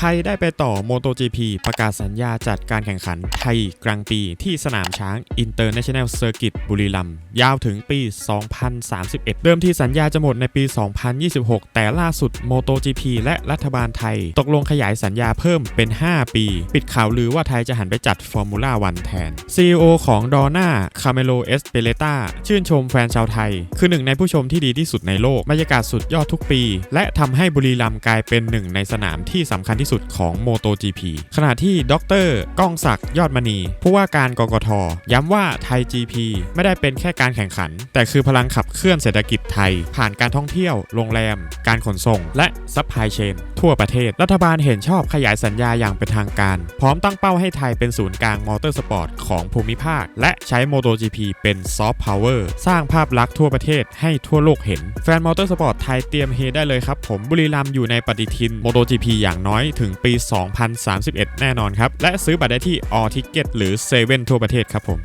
ไทยได้ไปต่อ MotoGP ประกาศสัญญาจัดการแข่งขันไทยกลางปีที่สนามช้าง International Circuit บุรีรัมย์ยาวถึงปี 2031 เดิมที่สัญญาจะหมดในปี 2026 แต่ล่าสุด MotoGP และรัฐบาลไทย ตกลงขยายสัญญาเพิ่มเป็น 5 ปี ปิดข่าวลือว่าไทยจะหันไปจัด Formula 1แทน CEO ของดอน่าคาเมโลเอสเปเลตาชื่นชมแฟนชาวไทย คือหนึ่งในผู้ชมที่ดีที่สุดในโลกบรรยากาศสุดยอดทุกปี และทำให้บุรีรัมย์กลายเป็นหนึ่งในสนามที่สำคัญที่สุดของ MotoGP ขณะที่ดรก้องศักดิ์ยอดมณี ผู้ว่าการกกท ย้ำว่าไทย GP ไม่ได้เป็นแค่การแข่งขัน แต่คือพลังขับเคลื่อนเศรษฐกิจไทย ผ่านการท่องเที่ยว โรงแรม การขนส่ง และซัพพลายเชนทั่วประเทศ รัฐบาลเห็นชอบขยายสัญญาอย่างเป็นทางการ พร้อมตั้งเป้าให้ไทยเป็นศูนย์กลางมอเตอร์สปอร์ตของภูมิภาค และใช้ MotoGP เป็นซอฟต์พาวเวอร์สร้างภาพลักษณ์ทั่วประเทศให้ทั่วโลกเห็น แฟนมอเตอร์สปอร์ตไทยเตรียมเฮได้เลยครับผมบุรีรัมย์อยู่ในปฏิทิน MotoGP อย่างน้อยถึงปี 2031 แน่นอนครับและซื้อบัตรได้ที่ All Ticket หรือ7ทั่วประเทศครับผม